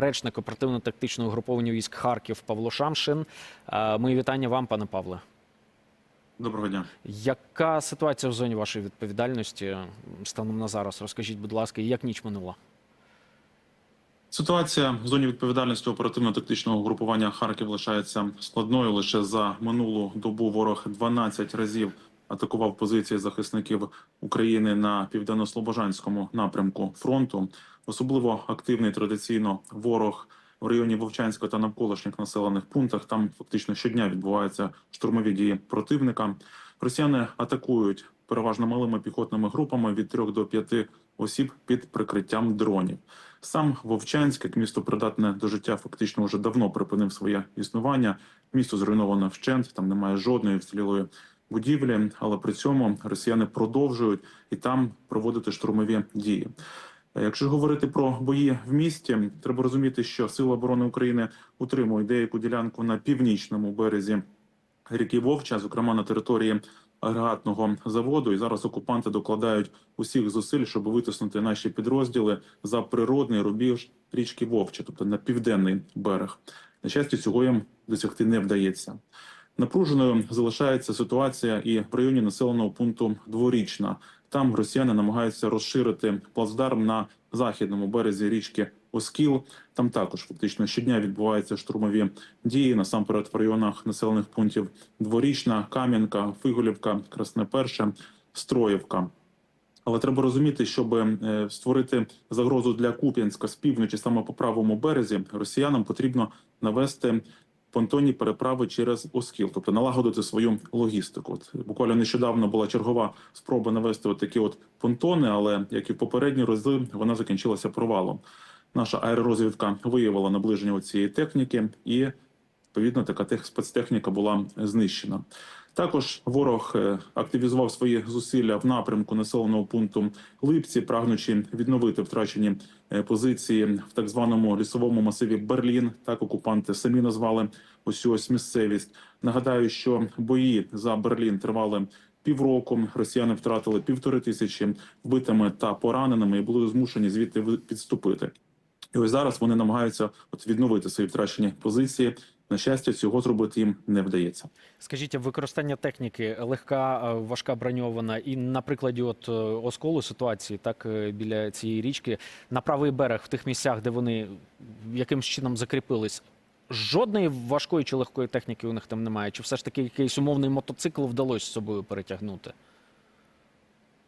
речник оперативно-тактичного угруповання військ Харків Павло Шамшин. Е, Мої вітання вам, пане Павле. Доброго дня. Яка ситуація в зоні вашої відповідальності станом на зараз? Розкажіть, будь ласка, як ніч минула? Ситуація в зоні відповідальності оперативно-тактичного групування Харків лишається складною. Лише за минулу добу ворог 12 разів атакував позиції захисників України на південно-слобожанському напрямку фронту. Особливо активний традиційно ворог в районі Вовчанська та навколишніх населених пунктах. Там фактично щодня відбуваються штурмові дії противника. Росіяни атакують переважно малими піхотними групами від 3 до 5 осіб під прикриттям дронів. Сам Вовчанськ, як місто придатне до життя, фактично вже давно припинив своє існування. Місто зруйноване вщент, там немає жодної вцілілої будівлі, але при цьому росіяни продовжують і там проводити штурмові дії. Якщо говорити про бої в місті, треба розуміти, що Сили оборони України утримують деяку ділянку на північному березі ріки Вовча, зокрема на території агрегатного заводу. І зараз окупанти докладають усіх зусиль, щоб витиснути наші підрозділи за природний рубіж річки Вовча, тобто на південний берег. На щастя, цього їм досягти не вдається. Напруженою залишається ситуація і в районі населеного пункту Дворічна. Там росіяни намагаються розширити плацдарм на західному березі річки Оскіл. Там також фактично щодня відбуваються штурмові дії насамперед в районах населених пунктів Дворічна, Кам'янка, Фиголівка, Красне Перше, Строївка. Але треба розуміти, щоб е, створити загрозу для Куп'янська з півночі, саме по правому березі, росіянам потрібно навести понтонні переправи через Оскіл, тобто налагодити свою логістику. От буквально нещодавно була чергова спроба навести такі от понтони, але як і в попередні рази, вона закінчилася провалом. Наша аеророзвідка виявила наближення цієї техніки, і відповідно така тех- спецтехніка була знищена. Також ворог е, активізував свої зусилля в напрямку населеного пункту Липці, прагнучи відновити втрачені е, позиції в так званому лісовому масиві Берлін. Так окупанти самі назвали ось ось місцевість. Нагадаю, що бої за Берлін тривали півроку. Росіяни втратили півтори тисячі вбитими та пораненими і були змушені звідти підступити. І ось зараз вони намагаються от відновити свої втрачені позиції. На щастя, цього зробити їм не вдається. Скажіть, використання техніки легка, е, важка броньована, і на прикладі от е, осколу ситуації, так е, біля цієї річки, на правий берег, в тих місцях, де вони якимсь чином закріпились. Жодної важкої чи легкої техніки у них там немає. Чи все ж таки якийсь умовний мотоцикл вдалося з собою перетягнути?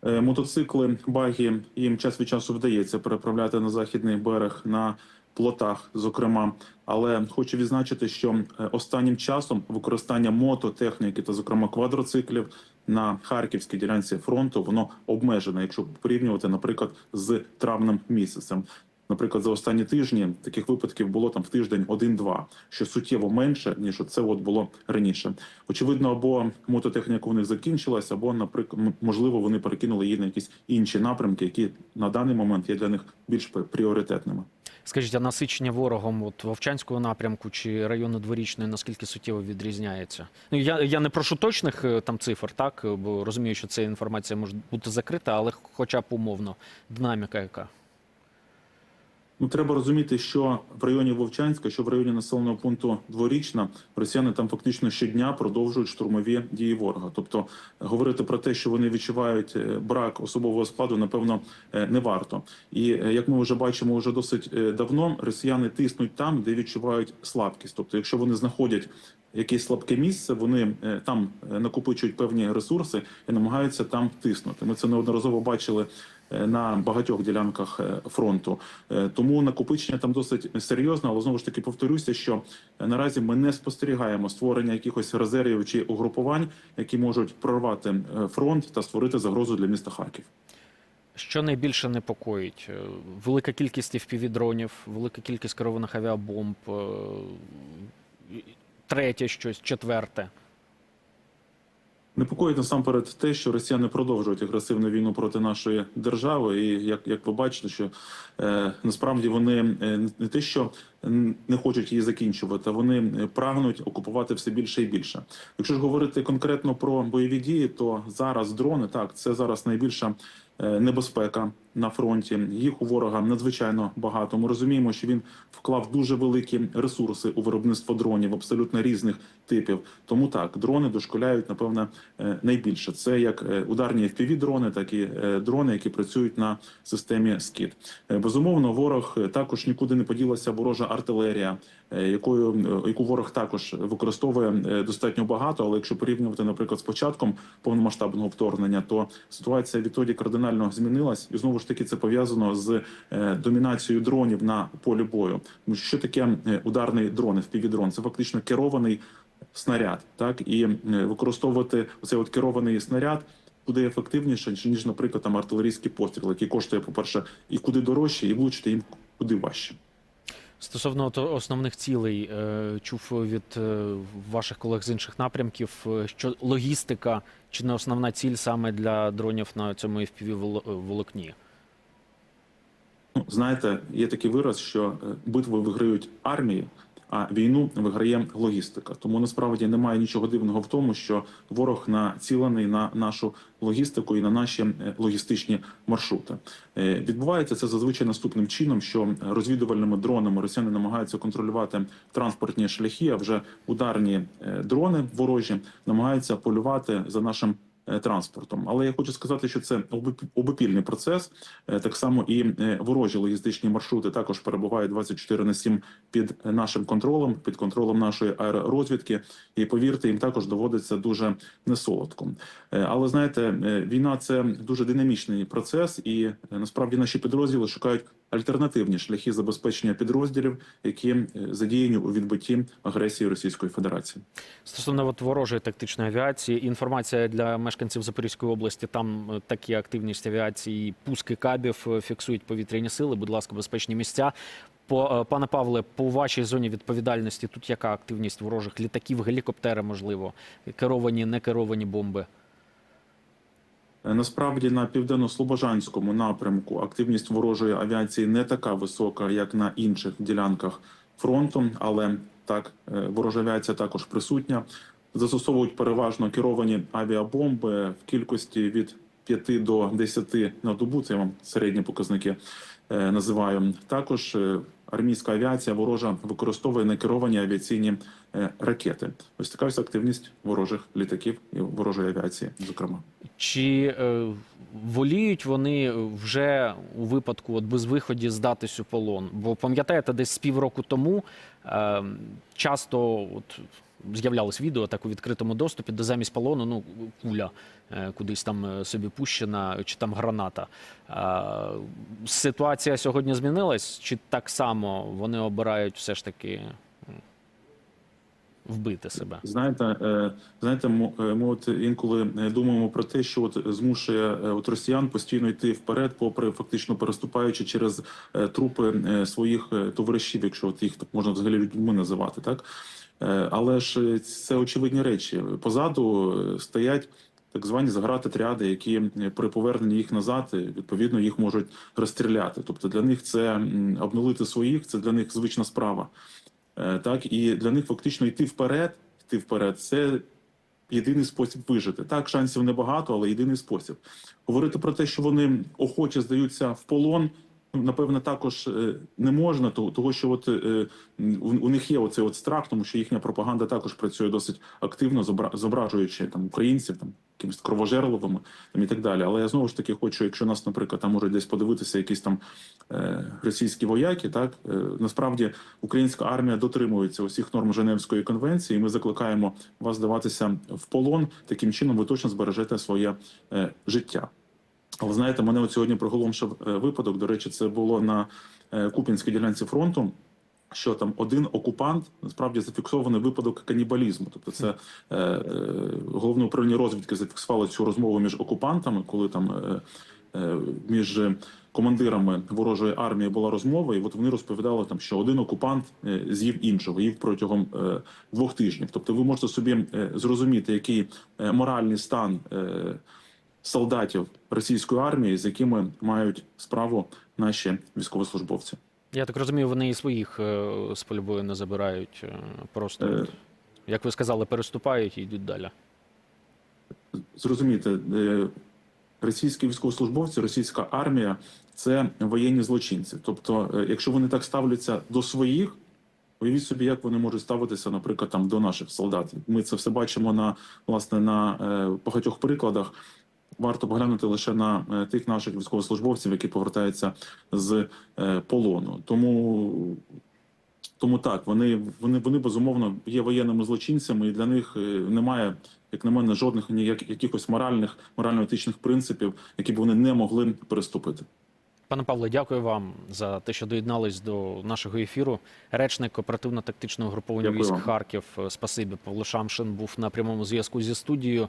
Е, Мотоцикли, баги їм час від часу вдається переправляти на західний берег на плотах, зокрема. Але хочу відзначити, що е, останнім часом використання мототехніки та, зокрема, квадроциклів на харківській ділянці фронту воно обмежене, якщо порівнювати, наприклад, з травнем місяцем. Наприклад, за останні тижні таких випадків було там в тиждень один-два, що суттєво менше ніж це от було раніше. Очевидно, або мототехніка у них закінчилась, або, наприклад, можливо, вони перекинули її на якісь інші напрямки, які на даний момент є для них більш пріоритетними. Скажіть, а насичення ворогом от Вовчанського напрямку чи району дворічної наскільки суттєво відрізняється? Ну я, я не прошу точних е, там цифр, так е, бо розумію, що ця інформація може бути закрита, але хоча б умовно динаміка яка. Ну, треба розуміти, що в районі Вовчанська, що в районі населеного пункту Дворічна, росіяни там фактично щодня продовжують штурмові дії ворога. Тобто говорити про те, що вони відчувають е, брак особового складу, напевно, е, не варто. І е, як ми вже бачимо, вже досить е, давно росіяни тиснуть там, де відчувають слабкість. Тобто, якщо вони знаходять якесь слабке місце, вони е, там е, накопичують певні ресурси і намагаються там тиснути. Ми це неодноразово бачили е, на багатьох ділянках е, фронту. Е, Тому накопичення там досить серйозне, але знову ж таки повторюся, що е, наразі ми не спостерігаємо створення якихось резервів чи угрупувань, які можуть прорвати е, фронт та створити загрозу для міста Харків. Що найбільше непокоїть? Е, Велика кількість FPV-дронів, велика кількість керованих авіабомб, е, третє щось, четверте. Непокоїть насамперед те, що росіяни продовжують агресивну війну проти нашої держави, і як, як ви бачите, що е, насправді вони е, не те, що не хочуть її закінчувати, вони прагнуть окупувати все більше і більше. Якщо ж говорити конкретно про бойові дії, то зараз дрони так це зараз найбільша небезпека на фронті. Їх у ворога надзвичайно багато. Ми розуміємо, що він вклав дуже великі ресурси у виробництво дронів абсолютно різних типів. Тому так дрони дошколяють напевне е, найбільше. Це як е, ударні fpv дрони, так і е, дрони, які працюють на системі СКІД. Е, Безумовно, ворог е, також нікуди не поділася ворожа артилерія, е, якою е, яку ворог також використовує е, достатньо багато. Але якщо порівнювати, наприклад, з початком повномасштабного вторгнення, то ситуація відтоді кардинально змінилась, і знову ж таки це пов'язано з е, домінацією дронів на полі бою. Тому що таке е, ударний дрон, FPV-дрон? Це фактично керований снаряд, так і е, використовувати оцей от керований снаряд. Куди ефективніше, ніж, наприклад, там артилерійський постріл, який коштує, по-перше, і куди дорожче, і влучити їм куди важче. Стосовно основних цілей, е, чув від е, ваших колег з інших напрямків, е, що логістика чи не основна ціль саме для дронів на цьому FPV волокні? Ну, знаєте, є такий вираз, що битви виграють армії, а війну виграє логістика. Тому насправді немає нічого дивного в тому, що ворог націлений на нашу логістику і на наші е, логістичні маршрути. Е, Відбувається це зазвичай наступним чином, що розвідувальними дронами росіяни намагаються контролювати транспортні шляхи, а вже ударні е, дрони ворожі намагаються полювати за нашим транспортом. Але я хочу сказати, що це обоп- обопільний процес. Е, Так само і е, ворожі логістичні маршрути також перебувають 24 на 7 під е, нашим контролем, під контролем нашої аеророзвідки. І повірте, їм також доводиться дуже несолодко. Е, Але знаєте, е, війна це дуже динамічний процес, і е, насправді наші підрозділи шукають альтернативні шляхи забезпечення підрозділів, які е, задіяні у відбитті агресії Російської Федерації. Стосовно от ворожої тактичної авіації, інформація для мешканців Запорізької області. Там е, такі активність авіації, пуски кабів е, фіксують повітряні сили. Будь ласка, безпечні місця. По пане Павле, по вашій зоні відповідальності тут яка активність ворожих літаків, гелікоптери, можливо, керовані, не керовані бомби. Е, Насправді на південно-слобожанському напрямку активність ворожої авіації не така висока, як на інших ділянках фронту, але так е, ворожа авіація також присутня. Застосовують переважно керовані авіабомби в кількості від 5 до 10 на добу. Це я вам середні показники е, називаю. Також армійська авіація ворожа використовує некеровані авіаційні ракети. Ось така ось активність ворожих літаків і ворожої авіації, зокрема. Чи е, воліють вони вже у випадку от безвиході здатись у полон? Бо пам'ятаєте, десь з півроку тому е, часто от, з'являлось відео так у відкритому доступі, де замість полону ну, куля е, кудись там е, собі пущена, чи там граната. Е, ситуація сьогодні змінилась, чи так само вони обирають все ж таки вбити себе? Знаєте, е, знаєте, е, ми от інколи е, думаємо про те, що от змушує от росіян постійно йти вперед, попри фактично переступаючи через трупи своїх товаришів, якщо от їх так можна взагалі людьми називати, так але ж це очевидні речі. Позаду стоять. Так звані заграти тряди, які при поверненні їх назад відповідно їх можуть розстріляти. Тобто для них це обнулити своїх, це для них звична справа. Е, Так і для них фактично йти вперед, йти вперед це єдиний спосіб вижити. Так, шансів небагато, але єдиний спосіб. Говорити про те, що вони охоче здаються в полон. Напевне, також е, не можна, то- того, що от е, у, них є оцей от страх, тому що їхня пропаганда також працює досить активно, зобра- зображуючи там українців там якимись кровожерливими там і так далі. Але я знову ж таки хочу, якщо нас, наприклад, там можуть десь подивитися якісь там е, російські вояки, так е, насправді українська армія дотримується усіх норм Женевської конвенції. і Ми закликаємо вас здаватися в полон. Таким чином, ви точно збережете своє е, життя. Але знаєте, мене от сьогодні приголомшив е, випадок. До речі, це було на е, Купінській ділянці фронту. Що там один окупант насправді зафіксований випадок канібалізму. Тобто, це е, е, головне управління розвідки зафіксувало цю розмову між окупантами, коли там е, е, між командирами ворожої армії була розмова, і от вони розповідали там, що один окупант е, з'їв іншого, їв протягом е, двох тижнів. Тобто, ви можете собі е, зрозуміти, який е, моральний стан. Е, солдатів російської армії, з якими мають справу наші військовослужбовці. Я так розумію, вони і своїх е, з полюбою не забирають. е, Просто, Е. як ви сказали, переступають і йдуть далі. Зрозумійте, російські військовослужбовці, російська армія це воєнні злочинці. Тобто, якщо вони так ставляться до своїх, уявіть собі, як вони можуть ставитися, наприклад, там до наших солдат. Ми це все бачимо на власне на багатьох прикладах. Варто поглянути лише на е, тих наших військовослужбовців, які повертаються з е, полону. Тому тому так, вони, вони, вони безумовно є воєнними злочинцями, і для них е, немає, як на мене, жодних ніяких якихось моральних, морально-етичних принципів, які б вони не могли переступити. Пане Павле, дякую вам за те, що доєднались до нашого ефіру. Речник оперативно-тактичного груповання військ. Харків. Спасибі, Павло Шамшин був на прямому зв'язку зі студією.